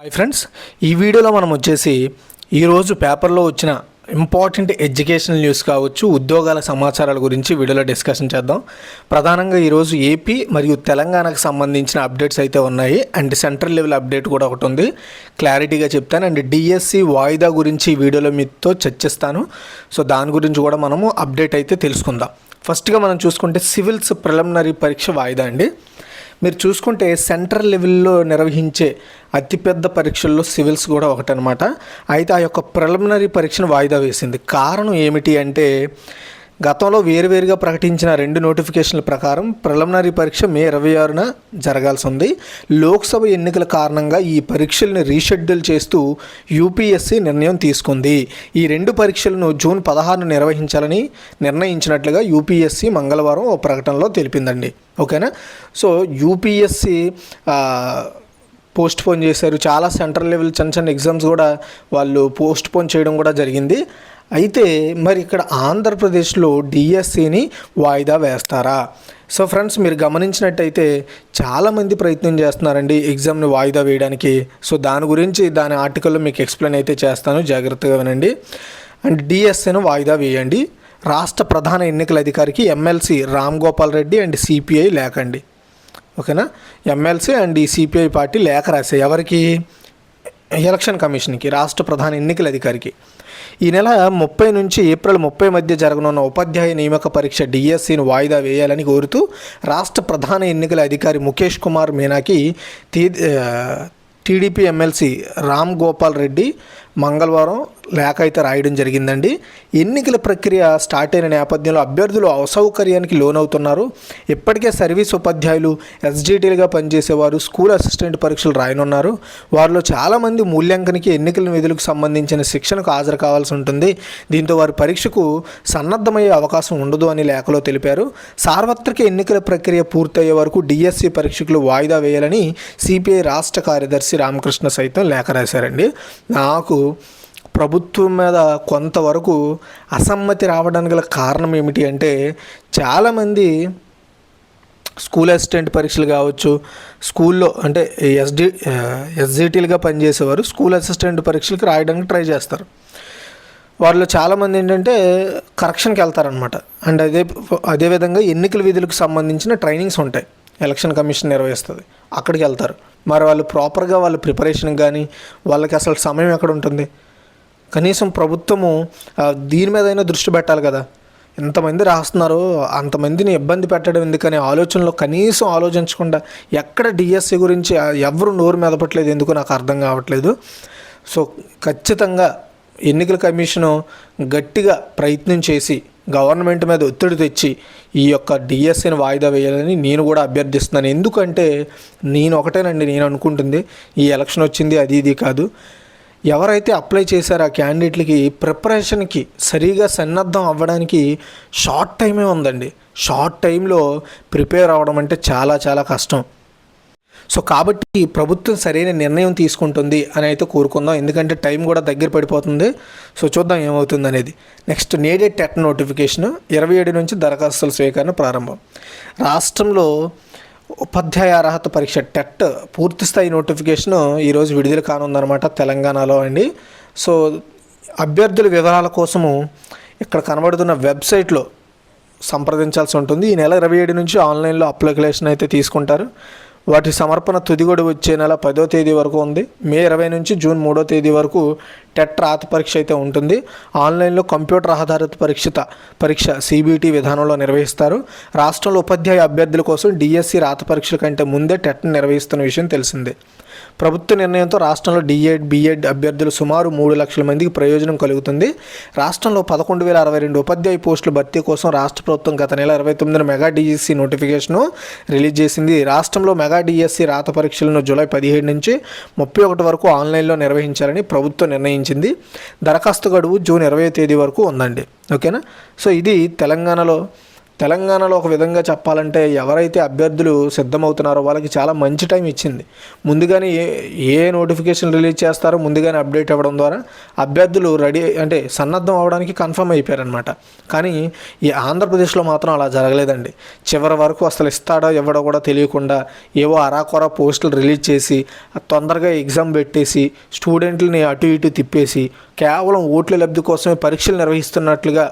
Hi friends ఈ వీడియోలో మనం వచ్చేసి ఈరోజు పేపర్లో వచ్చిన ఇంపార్టెంట్ ఎడ్యుకేషనల్ న్యూస్ కావచ్చు ఉద్యోగాల సమాచారాల గురించి వీడియోలో డిస్కషన్ చేద్దాం. ప్రధానంగా ఈరోజు ఏపీ మరియు తెలంగాణకు సంబంధించిన అప్డేట్స్ అయితే ఉన్నాయి. అండ్ సెంట్రల్ లెవెల్ అప్డేట్ కూడా ఒకటి ఉంది. క్లారిటీగా చెప్తాను. అండ్ డిఎస్సి వాయిదా గురించి ఈ వీడియోలో మీతో చర్చిస్తాను. సో దాని గురించి కూడా మనము అప్డేట్ అయితే తెలుసుకుందాం. ఫస్ట్గా మనం చూసుకుంటే సివిల్స్ ప్రిలిమినరీ పరీక్ష వాయిదా అండి. మీరు చూసుకుంటే సెంట్రల్ లెవెల్లో నిర్వహించే అతిపెద్ద పరీక్షల్లో సివిల్స్ కూడా ఒకటనమాట అయితే ఆ యొక్క ప్రిలిమినరీ పరీక్షను వాయిదా వేసింది. కారణం ఏమిటి అంటే గతంలో వేరువేరుగా ప్రకటించిన రెండు నోటిఫికేషన్ల ప్రకారం ప్రిలిమినరీ పరీక్ష మే ఇరవై ఆరున జరగాల్సి ఉంది. లోక్సభ ఎన్నికల కారణంగా ఈ పరీక్షల్ని రీషెడ్యూల్ చేస్తూ యూపీఎస్సీ నిర్ణయం తీసుకుంది. ఈ రెండు పరీక్షలను జూన్ పదహారును నిర్వహించాలని నిర్ణయించినట్లుగా యూపీఎస్సీ మంగళవారం ఓ ప్రకటనలో తెలిపిందండి. ఓకేనా? సో యూపీఎస్సీ పోస్ట్ పోన్ చేశారు. చాలా సెంట్రల్ లెవెల్ చిన్న చిన్న ఎగ్జామ్స్ కూడా వాళ్ళు పోస్ట్ పోన్ చేయడం కూడా జరిగింది. అయితే మరి ఇక్కడ ఆంధ్రప్రదేశ్లో డిఎస్సిని వాయిదా వేస్తారా? సో ఫ్రెండ్స్ మీరు గమనించినట్టయితే చాలామంది ప్రయత్నం చేస్తున్నారండి ఎగ్జామ్ని వాయిదా వేయడానికి. సో దాని గురించి దాని ఆర్టికల్లో మీకు ఎక్స్ప్లెయిన్ అయితే చేస్తాను. జాగ్రత్తగా వినండి. అండ్ డిఎస్సీను వాయిదా వేయండి. రాష్ట్ర ప్రధాన ఎన్నికల అధికారికి MLC Ram Gopal Reddy and CPI లేఖండి ఓకేనా? ఎమ్మెల్సీ అండ్ ఈ సిపిఐ పార్టీ లేఖ రాశాయి. ఎవరికి? ఎలక్షన్ కమిషన్కి రాష్ట్ర ప్రధాన ఎన్నికల అధికారికి. ఈ నెల ముప్పై నుంచి ఏప్రిల్ ముప్పై మధ్య జరగనున్న ఉపాధ్యాయ నియామక పరీక్ష డిఎస్సిని వాయిదా వేయాలని కోరుతూ రాష్ట్ర ప్రధాన ఎన్నికల అధికారి ముఖేష్ కుమార్ మీనాకి టీడీపీ ఎమ్మెల్సీ రామ్ గోపాల్ రెడ్డి మంగళవారం లేఖ అయితే రాయడం జరిగిందండి. ఎన్నికల ప్రక్రియ స్టార్ట్ అయిన నేపథ్యంలో అభ్యర్థులు అసౌకర్యానికి లోనవుతున్నారు. ఇప్పటికే సర్వీస్ ఉపాధ్యాయులు ఎస్జిటీలుగా పనిచేసేవారు స్కూల్ అసిస్టెంట్ పరీక్షలు రాయనున్నారు. వారిలో చాలామంది మూల్యాంకనకి ఎన్నికల విధులకు సంబంధించిన శిక్షణకు హాజరు కావాల్సి ఉంటుంది. దీంతో వారి పరీక్షకు సన్నద్ధమయ్యే అవకాశం ఉండదు అని లేఖలో తెలిపారు. సార్వత్రిక ఎన్నికల ప్రక్రియ పూర్తయ్యే వరకు డిఎస్సి పరీక్షకులు వాయిదా వేయాలని సిపిఐ రాష్ట్ర కార్యదర్శి రామకృష్ణ సైతం లేఖ రాశారండి. నాకు ప్రభుత్వం మీద కొంతవరకు అసమ్మతి రావడానికి గల కారణం ఏమిటి అంటే చాలామంది స్కూల్ అసిస్టెంట్ పరీక్షలు కావచ్చు స్కూల్లో అంటే ఎస్డి ఎస్జిటీలుగా పనిచేసేవారు స్కూల్ అసిస్టెంట్ పరీక్షలకు రాయడానికి ట్రై చేస్తారు. వాళ్ళు చాలామంది ఏంటంటే కరెక్షన్కి వెళ్తారనమాట అండ్ అదే అదేవిధంగా ఎన్నికల విధులకు సంబంధించిన ట్రైనింగ్స్ ఉంటాయి. ఎలక్షన్ కమిషన్ నిర్వహిస్తుంది. అక్కడికి వెళ్తారు. మరి వాళ్ళు ప్రాపర్గా వాళ్ళ ప్రిపరేషన్ కానీ వాళ్ళకి అసలు సమయం ఎక్కడ ఉంటుంది? కనీసం ప్రభుత్వము దీని మీద అయినా దృష్టి పెట్టాలి కదా. ఎంతమంది రాస్తున్నారు అంతమందిని ఇబ్బంది పెట్టడం ఎందుకనే ఆలోచనలో కనీసం ఆలోచించకుండా ఎక్కడ డిఎస్సి గురించి ఎవరు నోరు మెదపట్లేదు ఎందుకు నాకు అర్థం కావట్లేదు. సో ఖచ్చితంగా ఎన్నికల కమిషను గట్టిగా ప్రయత్నం చేసి గవర్నమెంట్ మీద ఒత్తిడి తెచ్చి ఈ యొక్క డిఎస్సిని వాయిదా వేయాలని నేను కూడా అభ్యర్థిస్తున్నాను. ఎందుకంటే నేను ఒకటేనండి నేను అనుకుంటుంది ఈ ఎలక్షన్ వచ్చింది అది ఇది కాదు. ఎవరైతే అప్లై చేశారో ఆ క్యాండిడేట్లకి ప్రిపరేషన్కి సరిగా సన్నద్ధం అవ్వడానికి షార్ట్ టైమే ఉందండి. షార్ట్ టైంలో ప్రిపేర్ అవ్వడం అంటే చాలా చాలా కష్టం. సో కాబట్టి ప్రభుత్వం సరైన నిర్ణయం తీసుకుంటుంది అని అయితే కోరుకుందాం. ఎందుకంటే టైం కూడా దగ్గర పడిపోతుంది. సో చూద్దాం ఏమవుతుంది అనేది నెక్స్ట్ నేడే టెట్ నోటిఫికేషన్. ఇరవై ఏడు నుంచి దరఖాస్తుల స్వీకరణ ప్రారంభం. రాష్ట్రంలో ఉపాధ్యాయ అర్హత పరీక్ష టెట్ పూర్తి స్థాయి నోటిఫికేషన్ ఈరోజు విడుదల కానుందనమాట తెలంగాణలో అండి. సో అభ్యర్థుల వివరాల కోసము ఇక్కడ కనబడుతున్న వెబ్సైట్లో సంప్రదించాల్సి ఉంటుంది. ఈ నెల ఇరవై ఏడు నుంచి ఆన్లైన్లో అప్లికేషన్ అయితే తీసుకుంటారు. వాటి సమర్పణ తుదిగొడు వచ్చే నెల పదో తేదీ వరకు ఉంది. మే ఇరవై నుంచి జూన్ మూడో తేదీ వరకు టెట్ రాత పరీక్ష అయితే ఉంటుంది. ఆన్లైన్లో కంప్యూటర్ ఆధారిత పరీక్షిత పరీక్ష సిబిటి విధానంలో నిర్వహిస్తారు. రాష్ట్రంలో ఉపాధ్యాయ అభ్యర్థుల కోసం డిఎస్సి రాత పరీక్షల కంటే ముందే టెట్ను నిర్వహిస్తున్న విషయం తెలిసిందే. ప్రభుత్వ నిర్ణయంతో రాష్ట్రంలో డిఎడ్ బిఎడ్ అభ్యర్థులు సుమారు మూడు లక్షల మందికి ప్రయోజనం కలుగుతుంది. రాష్ట్రంలో పదకొండు వేల అరవై రెండు ఉపాధ్యాయ పోస్టుల భర్తీ కోసం రాష్ట్ర ప్రభుత్వం గత నెల ఇరవై తొమ్మిదిన మెగా డిఎస్సి నోటిఫికేషన్ను రిలీజ్ చేసింది. రాష్ట్రంలో మెగా డిఎస్సి రాత పరీక్షలను జూలై పదిహేడు నుంచి ముప్పై ఒకటి వరకు ఆన్లైన్లో నిర్వహించాలని ప్రభుత్వం నిర్ణయించింది. దరఖాస్తు గడువు జూన్ ఇరవై తేదీ వరకు ఉందండి. ఓకేనా? సో ఇది తెలంగాణలో తెలంగాణలో ఒక విధంగా చెప్పాలంటే ఎవరైతే అభ్యర్థులు సిద్ధమవుతున్నారో వాళ్ళకి చాలా మంచి టైం ఇచ్చింది. ముందుగానే ఏ ఏ నోటిఫికేషన్ రిలీజ్ చేస్తారో ముందుగానే అప్డేట్ అవ్వడం ద్వారా అభ్యర్థులు రెడీ అంటే సన్నద్ధం అవడానికి కన్ఫర్మ్ అయిపోయారనమాట కానీ ఈ ఆంధ్రప్రదేశ్లో మాత్రం అలా జరగలేదండి. చివరి వరకు అసలు ఇస్తాడో ఇవ్వడో కూడా తెలియకుండా ఏవో అరాకొర పోస్టులు రిలీజ్ చేసి తొందరగా ఎగ్జామ్ పెట్టేసి స్టూడెంట్లని అటు ఇటు తిప్పేసి కేవలం ఓట్ల లబ్ధి కోసమే పరీక్షలు నిర్వహిస్తున్నట్లుగా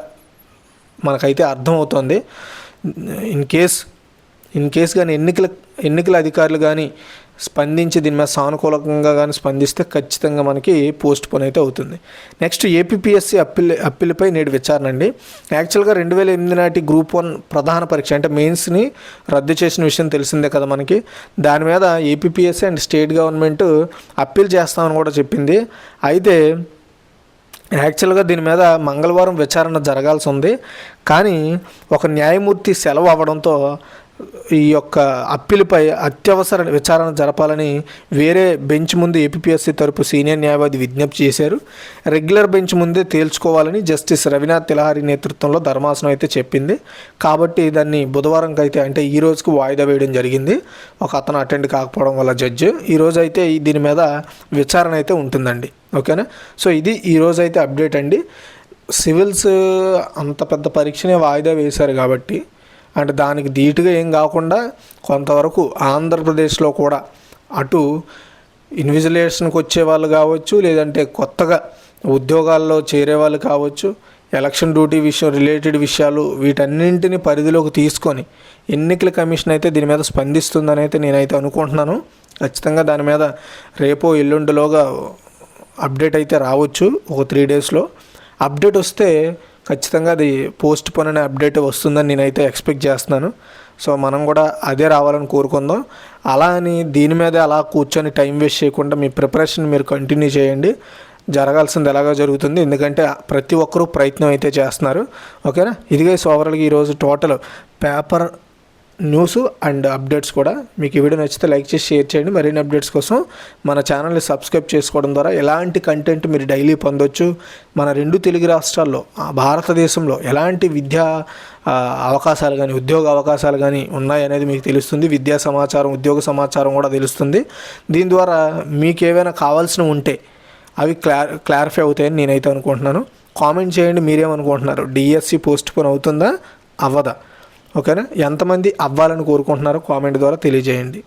మనకైతే అర్థమవుతోంది. ఇన్ కేస్ ఇన్ కేస్ కానీ ఎన్నికల ఎన్నికల అధికారులు కానీ స్పందించి దీని మీద సానుకూలంగా కానీ స్పందిస్తే ఖచ్చితంగా మనకి పోస్ట్ పోన్ అయితే అవుతుంది. నెక్స్ట్ ఏపీఎస్సి అప్పీల్ అప్పిల్పై నేడు విచారణ అండి. యాక్చువల్గా రెండు వేల ఎనిమిది నాటి గ్రూప్ వన్ ప్రధాన పరీక్ష అంటే మెయిన్స్ని రద్దు చేసిన విషయం తెలిసిందే కదా మనకి. దాని మీద APSC and state government appeal చేస్తామని కూడా చెప్పింది. అయితే యాక్చువల్గా దీని మీద మంగళవారం విచారణ జరగాల్సి ఉంది. కానీ ఒక న్యాయమూర్తి సెలవు అవ్వడంతో ఈ యొక్క అప్పీలపై అత్యవసర విచారణ జరపాలని వేరే బెంచ్ ముందు ఏపీఎస్సీ తరపు సీనియర్ న్యాయవాది విజ్ఞప్తి చేశారు. రెగ్యులర్ బెంచ్ ముందే తేల్చుకోవాలని జస్టిస్ రవినాథ్ తిలహారి నేతృత్వంలో ధర్మాసనం అయితే చెప్పింది. కాబట్టి దాన్ని బుధవారంకి అయితే అంటే ఈ రోజుకు వాయిదా వేయడం జరిగింది. ఒక అతను అటెండ్ కాకపోవడం వల్ల జడ్జి. ఈ రోజు అయితే దీని మీద విచారణ అయితే ఉంటుందండి. ఓకేనా? సో ఇది ఈరోజు అయితే అప్డేట్ అండి. సివిల్స్ అంత పెద్ద పరీక్షనే వాయిదా వేశారు కాబట్టి అంటే దానికి ధీటుగా ఏం కాకుండా కొంతవరకు ఆంధ్రప్రదేశ్లో కూడా అటు ఇన్విజిలేషన్కి వచ్చే వాళ్ళు కావచ్చు లేదంటే కొత్తగా ఉద్యోగాల్లో చేరే వాళ్ళు కావచ్చు ఎలక్షన్ డ్యూటీ విషయం రిలేటెడ్ విషయాలు వీటన్నింటిని పరిధిలోకి తీసుకొని ఎన్నికల కమిషన్ అయితే దీని మీద స్పందిస్తుందని అయితే నేనైతే అనుకుంటున్నాను. ఖచ్చితంగా దాని మీద రేపో ఎల్లుండిలోగా అప్డేట్ అయితే రావచ్చు ఒక త్రీ డేస్లో. అప్డేట్ వస్తే ఖచ్చితంగా అది పోస్ట్ పోన్ అనే అప్డేట్ వస్తుందని నేనైతే ఎక్స్పెక్ట్ చేస్తున్నాను. సో మనం కూడా అదే రావాలని కోరుకుందాం. అలా అని దీని మీదే అలా కూర్చొని టైం వేస్ట్ చేయకుండా మీ ప్రిపరేషన్ మీరు కంటిన్యూ చేయండి. జరగాల్సింది ఎలాగో జరుగుతుంది. ఎందుకంటే ప్రతి ఒక్కరూ ప్రయత్నం అయితే చేస్తున్నారు. ఓకేనా? ఇదిగే సో ఓవరాల్గా ఈరోజు total paper news and updates కూడా మీకు ఈ వీడియో నచ్చితే లైక్ చేసి షేర్ చేయండి. మరిన్ని అప్డేట్స్ కోసం మన ఛానల్ని సబ్స్క్రైబ్ చేసుకోవడం ద్వారా ఎలాంటి కంటెంట్ మీరు డైలీ పొందొచ్చు? మన రెండు తెలుగు రాష్ట్రాల్లో ఆ, భారతదేశంలో ఎలాంటి విద్యా అవకాశాలు కానీ ఉద్యోగ అవకాశాలు కానీ ఉన్నాయనేది మీకు తెలుస్తుంది. విద్యా సమాచారం ఉద్యోగ సమాచారం కూడా తెలుస్తుంది. దీని ద్వారా మీకు ఏవైనా కావాల్సినవి ఉంటే అవి క్లార్ క్లారిఫై అవుతాయని నేనైతే అనుకుంటున్నాను. కామెంట్ చేయండి మీరేమనుకుంటున్నారు? డిఎస్సి పోస్ట్ పోన్ అవుతుందా? అవ్వదా? ఓకేనా? ఎంతమంది అవ్వాలని కోరుకుంటున్నారో కామెంట్ ద్వారా తెలియజేయండి.